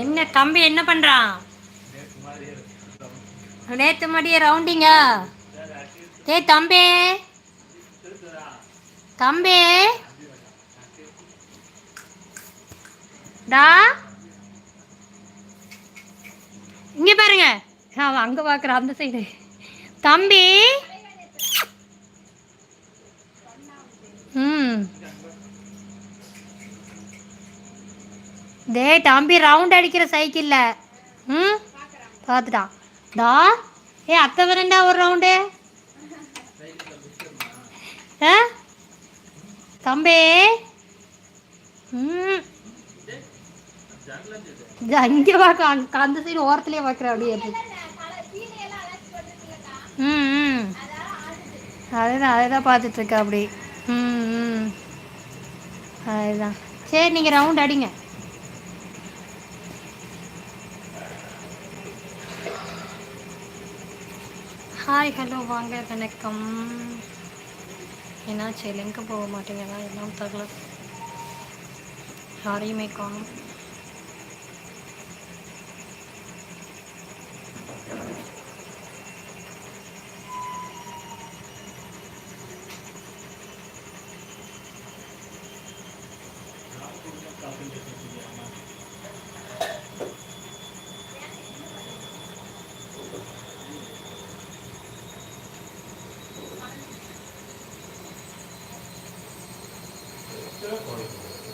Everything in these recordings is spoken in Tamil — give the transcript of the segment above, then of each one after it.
என்ன தம்பி என்ன பண்றான்? நேத்து மடிய ரவுண்டிங்கா டேய் தம்பி. தம்பி. டா. இங்கே பாருங்க. அவன் அங்கே பாக்குற அந்த சைடு தம்பி. ம். டே தம்பி ரவுண்ட் அடிக்கிற சைக்கிளில். ம்? பார்த்துட்டான் டா. ஏ அத்தை வரண்டா ஒரு ரவுண்டு ஆ? தம்பி. ம். அங்கே பார்க்க அந்த சைடு ஓரத்துலேயே பார்க்குறேன் அப்படியே. இருக்கு. ம் ம். அதுதான் அதை தான் அப்படி. ம் ம். அதுதான் சரி நீங்கள் ரவுண்ட் அடிங்க. ஹாய் ஹலோ வாங்க வணக்கம். என்னாச்சு லிங்க் போக மாட்டேங்கன்னா எல்லாம் தகவல் யாரையுமே காணும்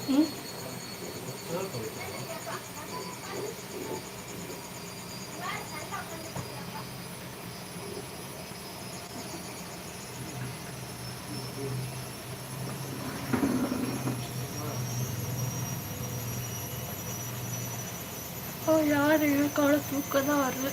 ம் ஓ யாரு தூக்கம் தான் வருது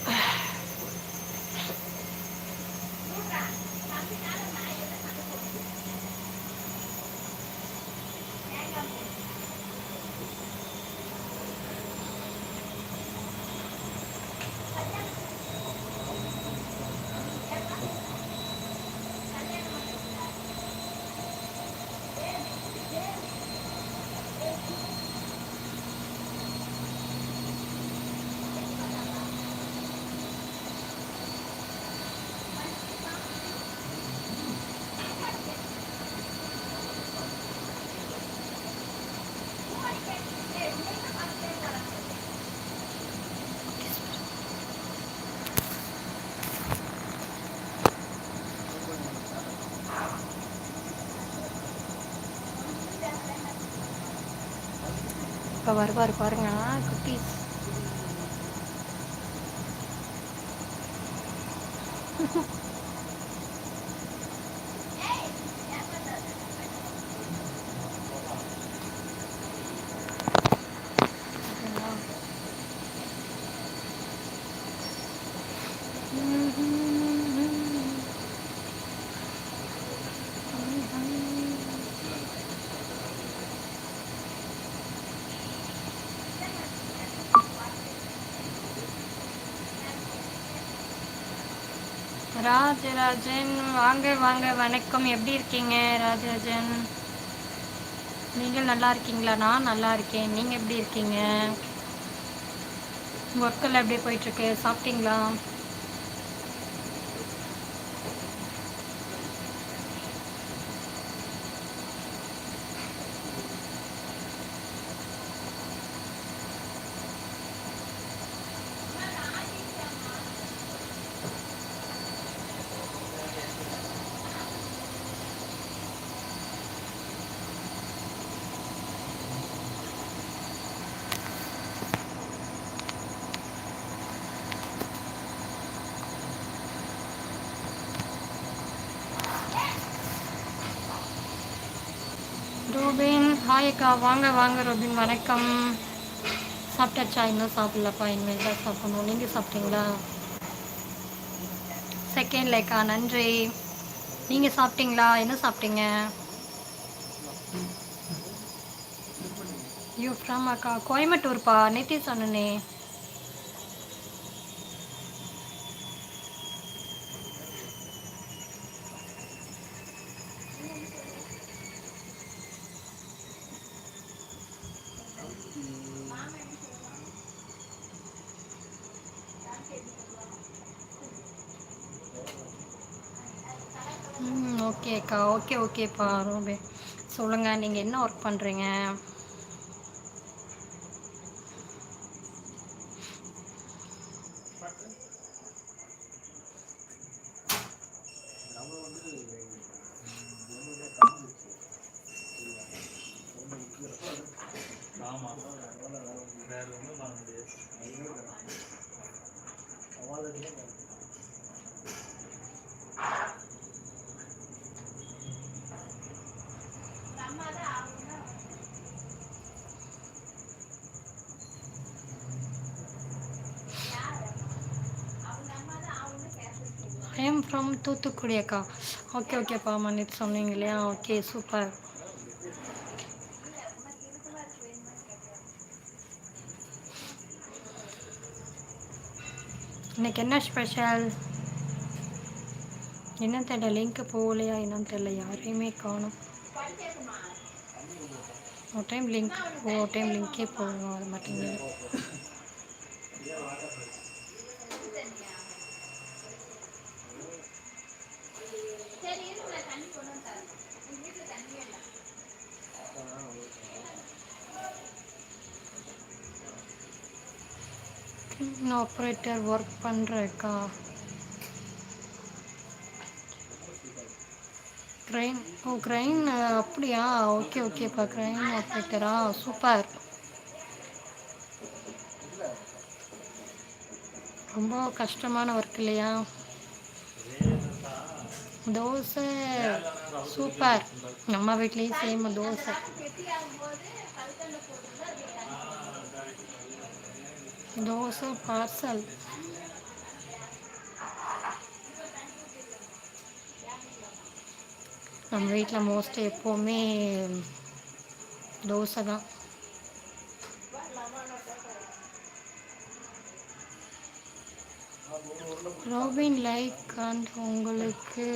இப்போ வருவார் பாருங்க. குட்டீஸ். ராஜராஜன் வாங்க வாங்க வணக்கம். எப்படி இருக்கீங்க ராஜராஜன்? நீங்கள் நல்லா இருக்கீங்களா? நான் நல்லா இருக்கேன். நீங்கள் எப்படி இருக்கீங்க? ஒர்க்கெல்லாம் எப்படி போயிட்டுருக்கு சாப்பிட்டீங்களா? ஹாயக்கா வாங்க வாங்க ரொபின் வணக்கம். சாப்பிட்டாச்சா? இன்னும் சாப்பிடலப்பா இனிமேல் தான் சாப்பிடணும். நீங்கள் சாப்பிட்டீங்களா? செகண்ட் லைக்கா நன்றி. நீங்கள் சாப்பிட்டீங்களா? என்ன சாப்பிட்டீங்க? யூ ஃப்ரம் அக்கா கோயம்புத்தூர்ப்பா? நேத்தே சொன்னனே ம் ஓகேக்கா ஓகே ஓகேப்பா ரொம்ப சொல்லுங்கள் நீங்கள் என்ன ஒர்க் பண்ணுறீங்க ஐ எம் ஃப்ரம் தூத்துக்குடி அக்கா ஓகே ஓகேப்பா மன்னிட்டு சொன்னீங்க இல்லையா ஓகே சூப்பர் இன்னைக்கு என்ன ஸ்பெஷல் என்ன தெரியல லிங்க் போகலையா என்னன்னு தெரியல யாரையுமே காணும். ஒரு டைம் லிங்க் ஒரு டைம் லிங்க்கே போகணும் அது ஆப்ரேட்டர் ஒர்க் பண்ணுறக்கா க்ரைன் ஓ க்ரைன் அப்படியா? ஓகே ஓகேப்பா க்ரைன் ஆப்ரேட்டரா சூப்பர் ரொம்ப கஷ்டமான ஒர்க் இல்லையா? தோசை சூப்பர் நம்ம வீட்லேயும் சேம் தோசை. தோசை பார்சல். நம்ம வீட்டில் மோஸ்ட்லி எப்போவுமே தோசை தான். ரோபின் லைக் அண்ட் உங்களுக்கு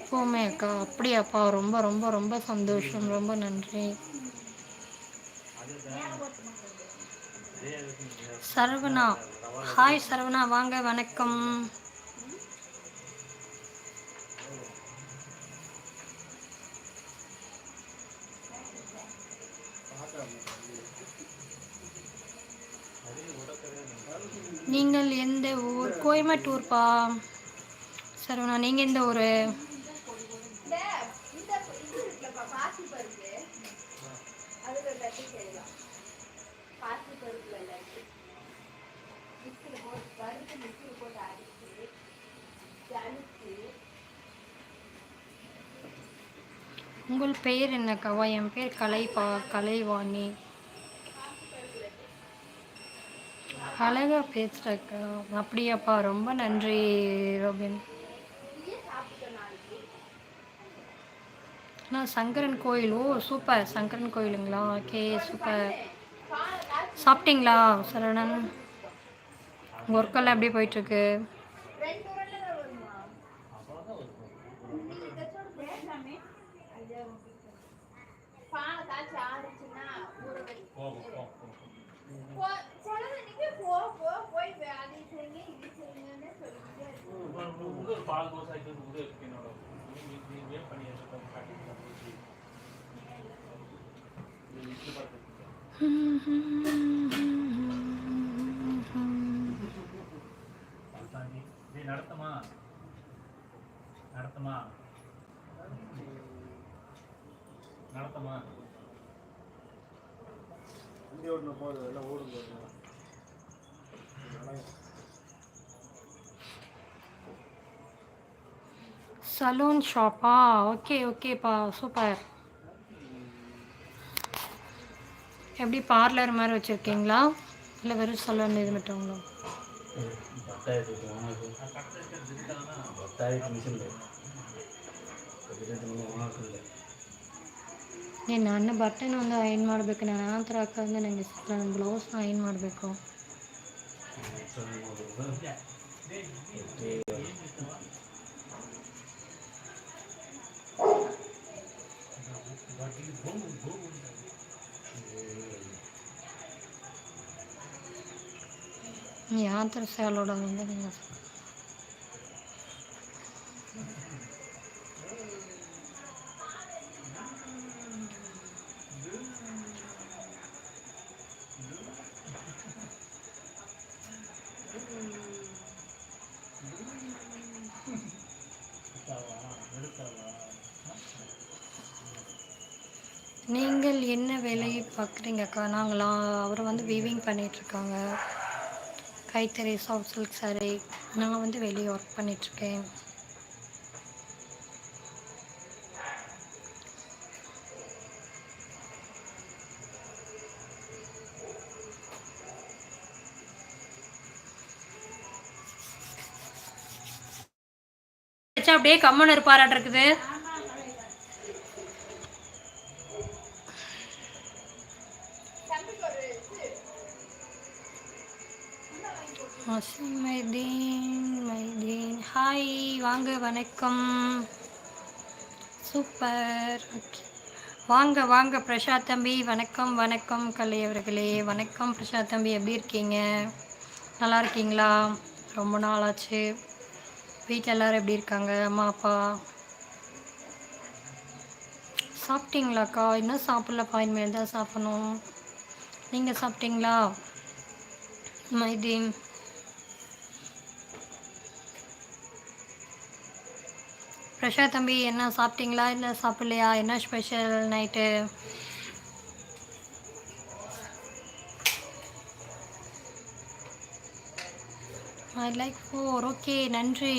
எப்போவுமே அக்கா அப்படியாப்பா ரொம்ப ரொம்ப ரொம்ப சந்தோஷம் ரொம்ப நன்றி. சரவணா. ஹாய் சரவணா. வாங்க வணக்கம். நீங்கள் எந்த ஊர்? கோயம்புத்தூர்ப்பா. சரவணா நீங்கள் எந்த ஊர் உங்கள் பெயர் என்னக்காவா என் பேர் கலைப்பா கலைவாணி. அழகா பேசுகிறக்கா அப்படியாப்பா? ரொம்ப நன்றி ரோபின். நான் சங்கரன் கோயில். ஓ சூப்பர். சங்கரன் கோயிலுங்களா? Okay super. சாப்பிட்டீங்களா சரவணன்? ஒர்க்கெல்லாம் எப்படி போயிட்டுருக்கு? பால் தோசை ஐட்டம் கூட இருக்கு என்னோட நீ பண்ணி எடுத்து நடத்துமா? நடத்துமா? இப்படி ஒன்று போகுது எல்லாம் ஓடும் போது சலூன் ஷாப்பா ஓகே ஓகேப்பா சூப்பர் எப்படி பார்லர் மாதிரி வச்சுருக்கீங்களா? இல்லை வெறும் சலூன் இது மட்டும்ங்களா பத்தாயிரத்து மிஷின் ನೀನು ನನ್ನ ಬಟ್ಟೆನ ಒಂದು ಅಯನ್ ಮಾಡಬೇಕು ನಾನು ಆ ಥರ ಹಾಕಂದ್ರೆ ನನಗೆ ಇಷ್ಟ ನನ್ನ ಬ್ಲೌಸ್ನ ಅಯನ್ ಮಾಡಬೇಕು ಯಾವ ಥರ ಸ್ಯಾಲ್ ಹೊಡೋದು ಅಂದರೆ ನಿಂಗೆ நீங்கள் என்ன வேலையை பார்க்குறீங்கக்கா? நாங்களாம் அவரை வந்து வீவிங் பண்ணிகிட்ருக்காங்க கைத்தறி சாஃப்ட் சில்க் சாரி நான் வந்து வெளியே ஒர்க் பண்ணிகிட்ருக்கேன் அப்படியே கம்மன் இருப்பாராட்டிருக்குது ஹாய் வாங்க வணக்கம். சூப்பர். ஓகே வாங்க வாங்க பிரசாத் தம்பி. வணக்கம் வணக்கம் கலை அவர்களே. வணக்கம் பிரசாத் தம்பி. எப்படி இருக்கீங்க? நல்லா இருக்கீங்களா? ரொம்ப நாளாச்சு. வீட்டில் எல்லோரும் எப்படி இருக்காங்க? அம்மா அப்பா? சாப்பிட்டீங்களாக்கா? இன்னும் சாப்பிட்லப்பா? இனிமேல் தான் சாப்பிடணும். நீங்கள் சாப்பிட்டீங்களா? மைதீன். பிரஷா தம்பி என்ன சாப்பிட்டீங்களா? இல்லை சாப்பிட்லையா? என்ன special night I like for okay நன்றி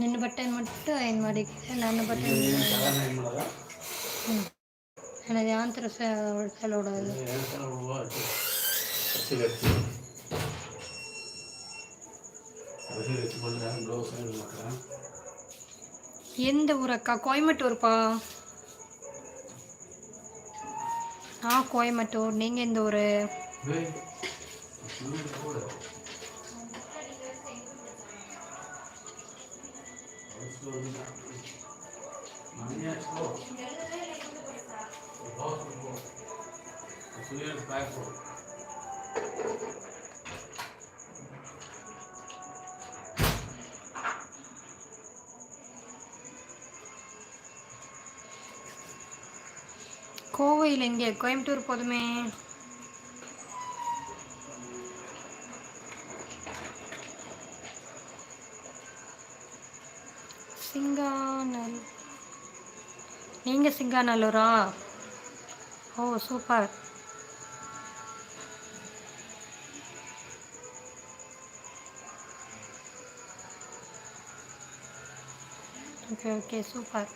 ನಿನ್ನ ಬಟ್ಟೆನ ಮಟ್ಟ ಏನು ಮಾಡಿದ್ದೆ ನನ್ನ ಬಟ್ಟೆ ನನಗೆ ಯಾಂತ್ರ ಸೆಲ್ ಹೊಡೋದು எந்த ஊர் அக்கா? கோயம்புத்தூர்ப்பா? ஆ கோயம்புத்தூர். நீங்கள் எந்த ஊர்? Two years. கோவையில் எங்கே கோயம்புத்தூர் போதுமே. சிங்கானல் நீங்கள் சிங்காநல்லூரா? ஓ சூப்பர். Okay okay super.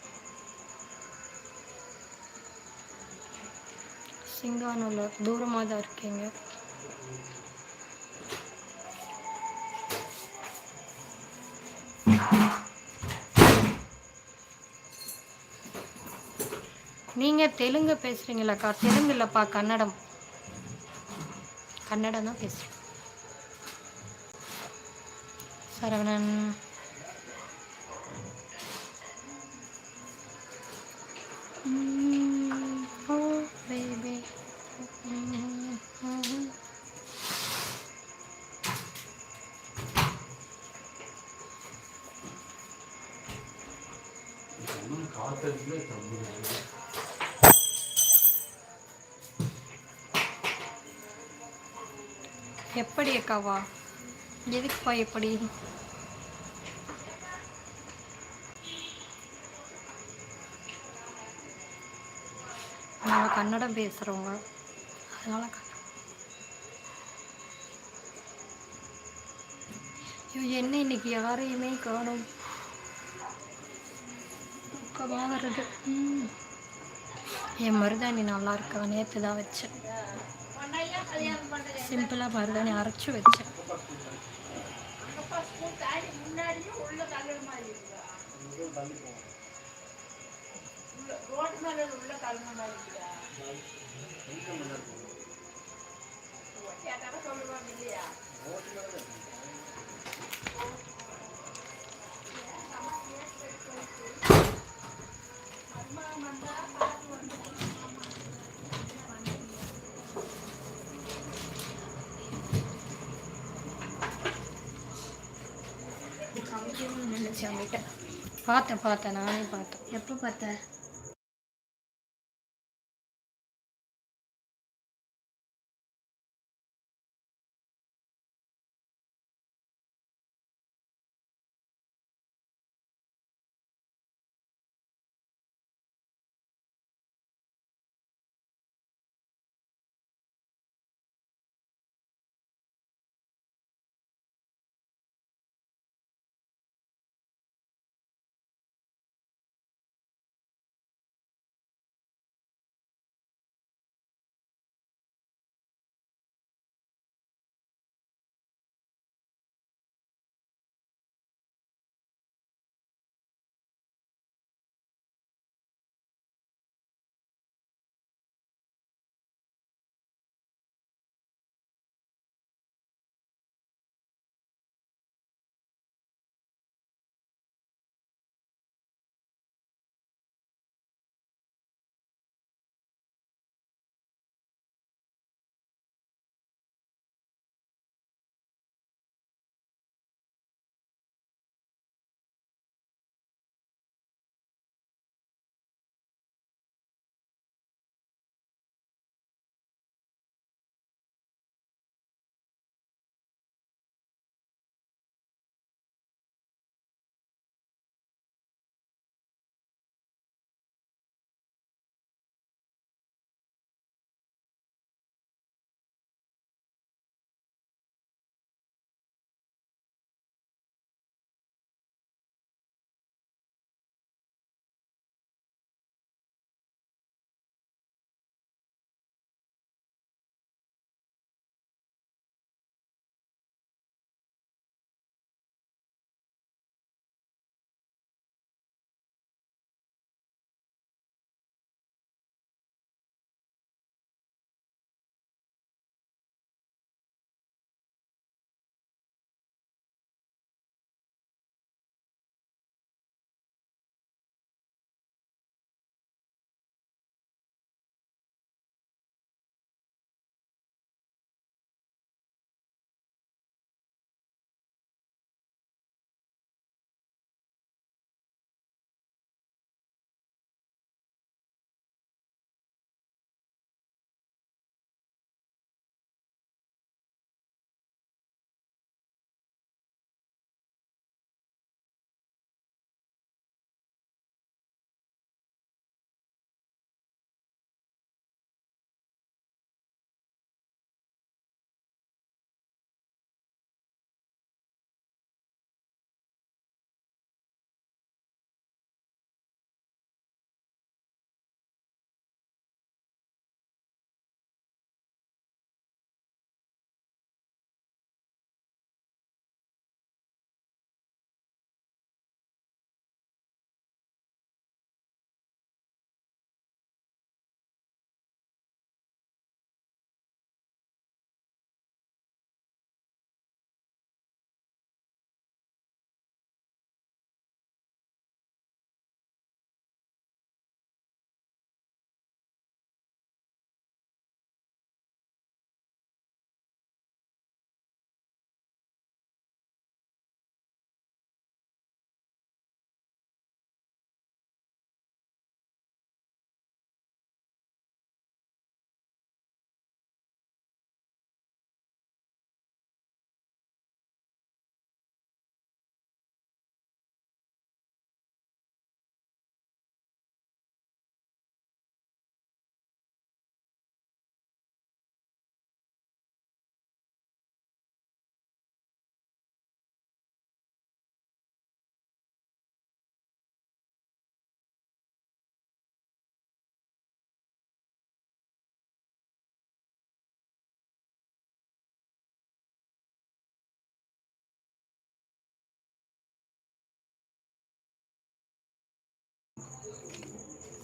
சிங்கானூரில் தூரமாக தான் இருக்கீங்க. நீங்கள் தெலுங்கு பேசுகிறீங்களாக்கா தெலுங்கு இல்லைப்பா கன்னடம். கன்னடம் தான் பேசுகிறேன் சரவணன். காத்தடிக்கவே தம்பி எப்படி அக்காவா? எதுக்குப்பா எப்படி? நாங்கள் கன்னடம் பேசுகிறவங்க அதனால கன்னடம் ஐயோ என்ன இன்னைக்கு யாரையுமே காணும். தூக்கமாக வருது. என் மருதாணி நல்லா இருக்கா. நேற்று தான் வச்சேன். சிம்பிளாக மருதாணி அரைச்சி வச்சேன். அவங்ககிட்ட பார்த்தேன் பார்த்தேன் நானே பார்த்தேன். எப்போ பார்த்தேன்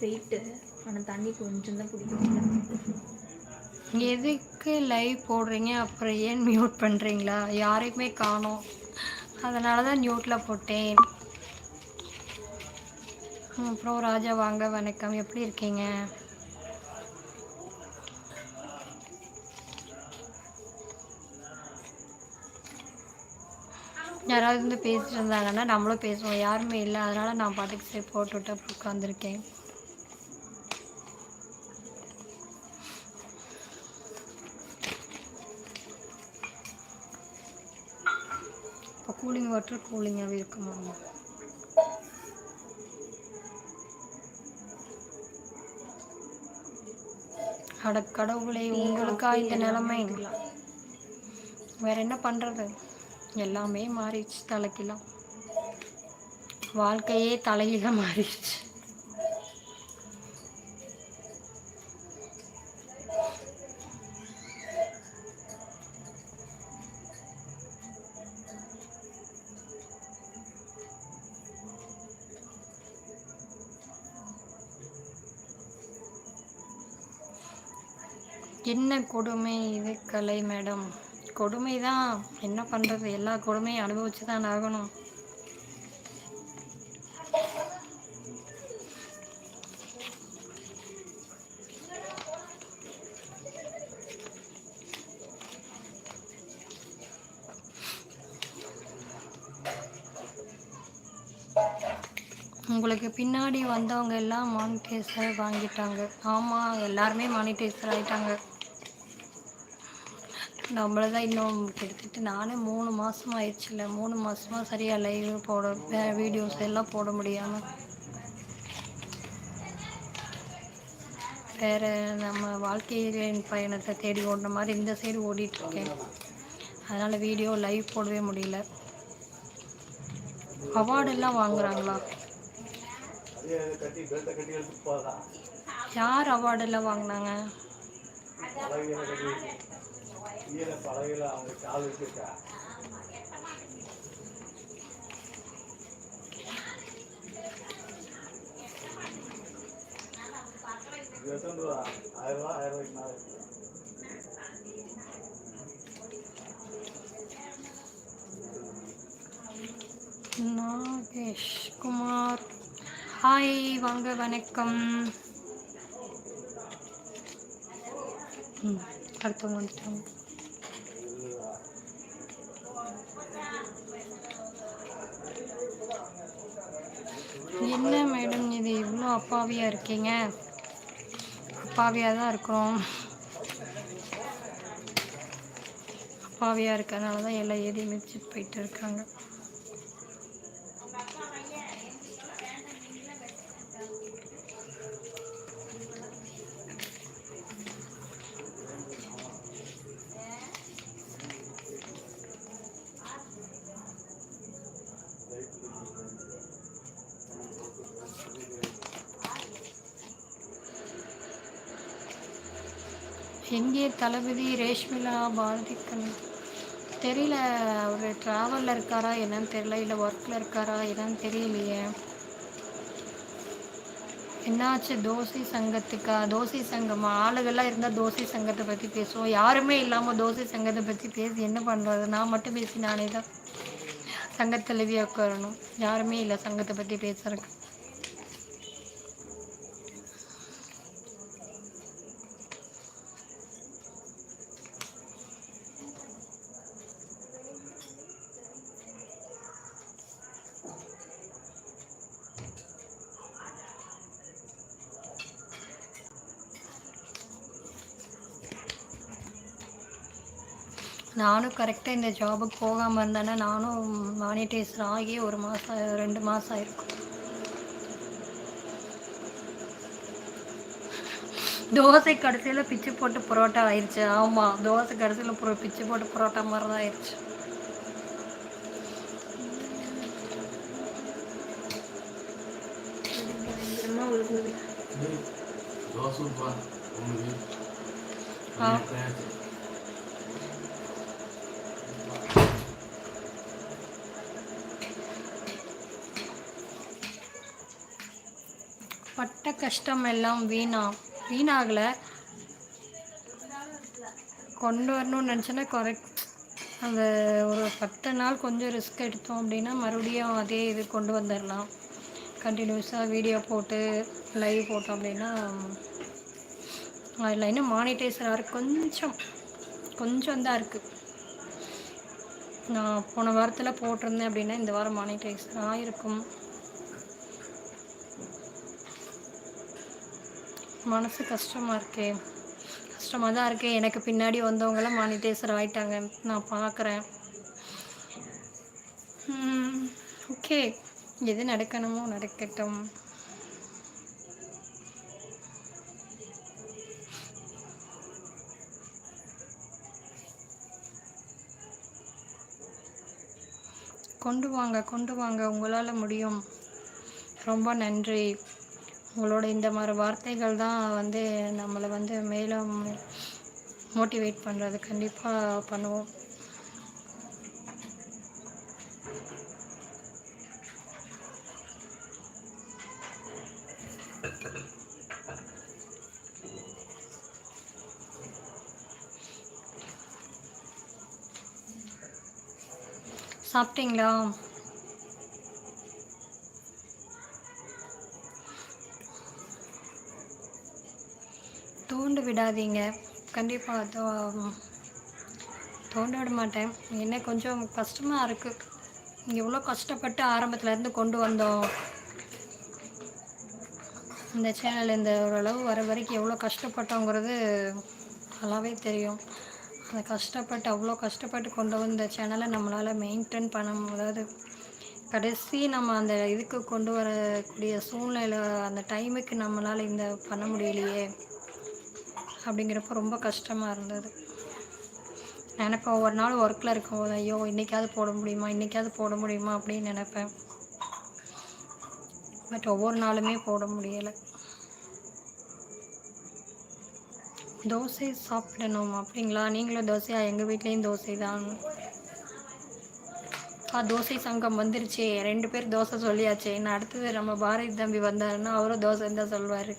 வெயிட்டு ஆனால் தண்ணி கொஞ்சம் தான் குடிக்க எதுக்கு லைவ் போடுறீங்க? அப்புறம் ஏன் மியூட் பண்ணுறீங்களா யாரையுமே காணோம். அதனால தான் மியூட்டில் போட்டேன். அப்புறம் ராஜா வாங்க வணக்கம். எப்படி இருக்கீங்க? யாராவது வந்து பேசிட்டு இருந்தாங்கன்னா நம்மளும் பேசுவோம். யாருமே இல்லை. அதனால நான் பாட்டுக்கு சரி போட்டுவிட்டு உட்காந்துருக்கேன் கூலிங் வாட்டர் கூலிங்காகவே இருக்குமா அட கடவுளே உங்களுக்கா இந்த நிலைமை வேற என்ன பண்ணுறது எல்லாமே மாறிடுச்சு தலைக்கெல்லாம். வாழ்க்கையே தலையில மாறிடுச்சு. கொடுமை இது கலை மேடம். கொடுமை தான். என்ன பண்ணுறது எல்லா கொடுமையும் அனுபவிச்சு தான் ஆகணும். உங்களுக்கு பின்னாடி வந்தவங்க எல்லாம் மானிட்டைசர் வாங்கிட்டாங்க. ஆமாம் எல்லாருமே மானிட்டைசர் ஆயிட்டாங்க. நம்மள தான் இன்னும் கிட்டத்தட்ட நானே மூணு மாதம் இல்லை மூணு மாதமாக சரியாக லைவ் போட வீடியோஸ் எல்லாம் போட முடியாமல் வேறு நம்ம வாழ்க்கையின் பயணத்தை தேடி ஓடுற மாதிரி இந்த சைடு ஓடிட்டுருக்கேன். அதனால் வீடியோ லைவ் போடவே முடியல. அவார்டெல்லாம் வாங்குறாங்களா? யார் அவார்டெல்லாம் வாங்கினாங்க? ஈர பழகையில அவங்க கால் வச்சிருக்கா? எத்தனை ரூபா? ஆயிரம் ரூபா ஆயிரம் ரூபாய்க்கு மேலே இருக்கு. நாகேஷ் குமார். ஹாய் வாங்க வணக்கம். ம் அடுத்தவங்க வந்துட்டாங்க. என்ன மேடம் இது இவ்வளோ அப்பாவியாக இருக்கீங்க? அப்பாவியாக தான் இருக்கிறோம். அப்பாவியாக இருக்கிறதுனால தான் எல்லாம் ஏறி மிதிச்சுட்டு போயிட்டு இருக்காங்க. எங்கே தளபதி ரேஷ்மிலா பாரதிக்கன் தெரியல அவர் ட்ராவலில் இருக்காரா என்னன்னு தெரியல இல்லை ஒர்க்கில் இருக்காரா என்னன்னு தெரியலையே. என்னாச்சு? தோசை சங்கத்துக்கா? தோசை சங்கம்? ஆளுகள்லாம் இருந்தால் தோசை சங்கத்தை பற்றி பேசுவோம். யாருமே இல்லாமல் தோசை சங்கத்தை பற்றி பேசி என்ன பண்ணுறது நான் மட்டும் பேசி நானே தான் சங்கத்தலைவியாக உட்காரணும். யாருமே இல்லை சங்கத்தை பற்றி பேசுகிறேன் நானும் கரெக்டாக இந்த ஜாபுக்கு போகாமல் இருந்தேன்னா நானும் மானிட்டைசர் ஆகி ஒரு மாதம் ரெண்டு மாதம் ஆயிருக்கும். தோசை கடைசியில் பிச்சு போட்டு புரோட்டா ஆயிடுச்சு ஆமாம் தோசை கடைசியில் பிச்சு போட்டு புரோட்டா மாதிரி தான் ஆயிடுச்சு கஷ்டம் எல்லாம் வீணா வீணாகலை. கொண்டு வரணும்னு நினச்சேன்னா கரெக்ட் அந்த ஒரு பத்து நாள் கொஞ்சம் ரிஸ்க் எடுத்தோம் அப்படின்னா மறுபடியும் அதே இது கொண்டு வந்துடலாம் கண்டினியூஸாக வீடியோ போட்டு லைவ் போட்டோம் அப்படின்னா அதில் இன்னும் மானிட்டைசர் ஆகிற கொஞ்சம் கொஞ்சம் தான் இருக்குது நான் போன வாரத்தில் போட்டிருந்தேன் அப்படின்னா இந்த வாரம் மானிட்டைசர் ஆகிருக்கும் மனசு கஷ்டமாக இருக்கே. கஷ்டமாக தான் இருக்கே. எனக்கு பின்னாடி வந்தவங்களாம் மானிட்டைசர் ஆகிட்டாங்க நான் பார்க்குறேன் ஓகே. எது நடக்கணுமோ நடக்கட்டும். கொண்டு வாங்க கொண்டு வாங்க. உங்களால் முடியும். ரொம்ப நன்றி. உங்களோட இந்த மாதிரி வார்த்தைகள் தான் வந்து நம்மளை வந்து மேலும் மோட்டிவேட் பண்ணுறது கண்டிப்பாக பண்ணுவோம். சாப்பிட்டீங்களா? தூண்டு விடாதீங்க. கண்டிப்பாக தோ தோண்ட விட மாட்டேன். என்ன கொஞ்சம் கஷ்டமாக இருக்குது எவ்வளோ கஷ்டப்பட்டு ஆரம்பத்துலேருந்து கொண்டு வந்தோம். இந்த சேனல் இந்த ஓரளவு வர வரைக்கும் எவ்வளோ கஷ்டப்பட்டோங்கிறது நல்லாவே தெரியும். அந்த கஷ்டப்பட்டு அவ்வளோ கஷ்டப்பட்டு கொண்டு வந்த சேனலை நம்மளால் மெயின்டைன் பண்ண முடியாது. கடைசி நம்ம அந்த இதுக்கு கொண்டு வரக்கூடிய சூழ்நிலை அந்த டைமுக்கு நம்மளால் இந்த பண்ண முடியலையே. அப்படிங்கிறப்ப ரொம்ப கஷ்டமாக இருந்தது. நினப்பேன் ஒவ்வொரு நாள் ஒர்க்கில் இருக்கும்போது ஐயோ இன்றைக்காவது போட முடியுமா இன்றைக்காவது போட முடியுமா அப்படின்னு நினப்பேன். பட் ஒவ்வொரு நாளுமே போட முடியலை. தோசை சாப்பிடணும் அப்படிங்களா? நீங்களும் தோசையா? எங்கள் வீட்லேயும் தோசை தான் ஆ தோசை சங்கம் வந்துருச்சு. ரெண்டு பேர் தோசை சொல்லியாச்சு. இன்னும் அடுத்தது நம்ம பாரதி தம்பி வந்தாருன்னா அவரும் தோசைன்னு தான் சொல்வார்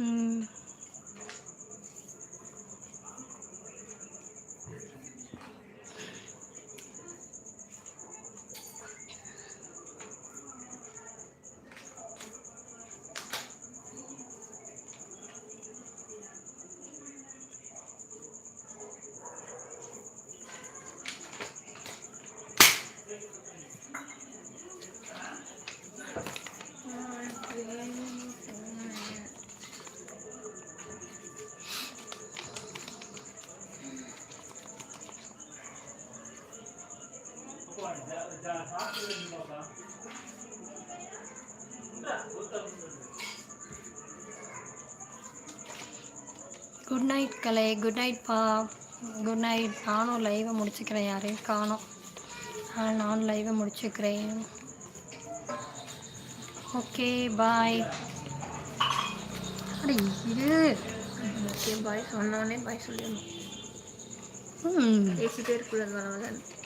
ம் நைட் கலை குட் நைட் பா. குட் நைட் நானும் லைவை முடிச்சுக்கிறேன். யாரையும் காணோம். நானும் லைவை முடிச்சுக்கிறேன். ஓகே பாய் அட இது ஓகே பாய் சொன்னோடனே பாய் சொல்லிடணும். பேசிட்டே இருக்கக்கூடாது வர வரன்னு